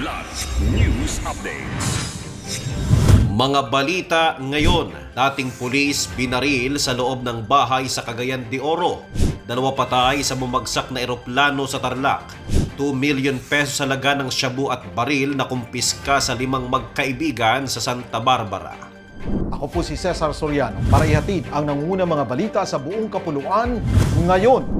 Kidlat News Updates. Mga balita ngayon, dating pulis binaril sa loob ng bahay sa Cagayan de Oro. Dalawa patay sa bumagsak na eroplano sa Tarlac. 2 million pesos sa laga ng shabu at baril na kumpiska sa limang magkaibigan sa Santa Barbara. Ako po si Cesar Soriano para ihatid ang nanguna mga balita sa buong kapuluan ngayon.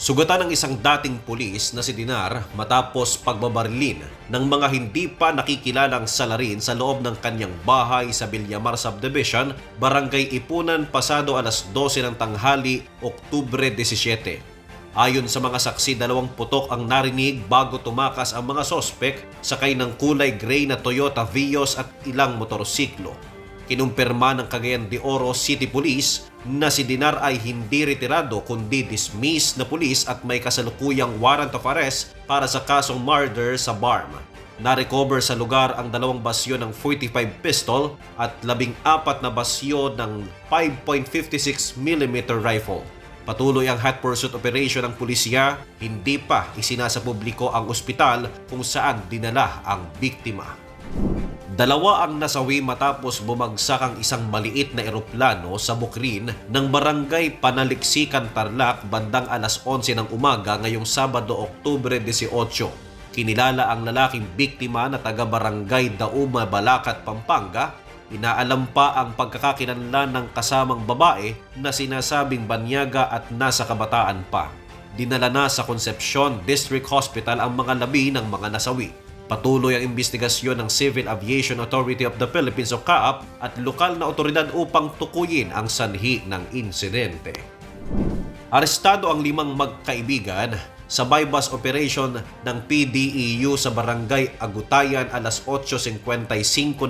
Sugatan ng isang dating pulis na si Dinar matapos pagbabarilin ng mga hindi pa nakikilalang salarin sa loob ng kanyang bahay sa Villamar Subdivision, Barangay Ipunan, pasado alas 12 ng tanghali, Oktubre 17. Ayon sa mga saksi, dalawang putok ang narinig bago tumakas ang mga sospek sakay ng kulay gray na Toyota Vios at ilang motorsiklo. Kinumpirma ng Cagayan de Oro City Police na si Dinar ay hindi retirado kundi dismissed na pulis at may kasalukuyang warrant of arrest para sa kasong murder sa BARM. Na-recover sa lugar ang dalawang basyo ng 45 pistol at labing apat na basyo ng 5.56mm rifle. Patuloy ang hot pursuit operation ng pulisya, hindi pa isinasa publiko ang ospital kung saan dinala ang biktima. Dalawa ang nasawi matapos bumagsak ang isang maliit na eroplano sa bukrin ng barangay Panaliksikan Tarlac bandang alas 11 ng umaga ngayong Sabado, Oktubre 18. Kinilala ang lalaking biktima na taga barangay Dauma, Balacat, Pampanga. Inaalam pa ang pagkakakilanlan ng kasamang babae na sinasabing banyaga at nasa kabataan pa. Dinala na sa Concepcion District Hospital ang mga labi ng mga nasawi. Patuloy ang investigasyon ng Civil Aviation Authority of the Philippines o CAAP at lokal na otoridad upang tukuyin ang sanhi ng insidente. Arestado ang limang magkaibigan sa bypass operation ng PDEU sa Barangay Agutayan alas 8.55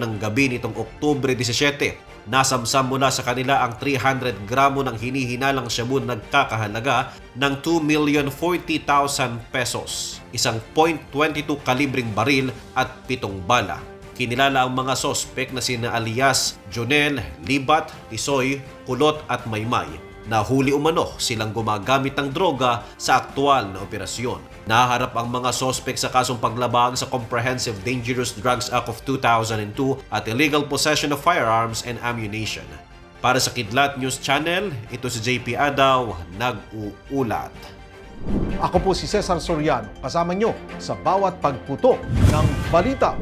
ng gabi nitong Oktubre 17. Nasamsam mula sa kanila ang 300 gramo ng hinihinalang shabu na nagkakahalaga ng 2,040,000 pesos, isang .22 kalibring baril at pitong bala. Kinilala ang mga sospek na sina alias Jonel, Libat, Tisoy, Kulot at Maymay. Nahuli umano silang gumagamit ng droga sa aktwal na operasyon. Naharap ang mga sospek sa kasong paglabag sa Comprehensive Dangerous Drugs Act of 2002 at illegal possession of firearms and ammunition. Para sa Kidlat News Channel, ito si JP Adaw, nag-uulat. Ako po si Cesar Soriano, kasama nyo sa bawat pagputo ng balita.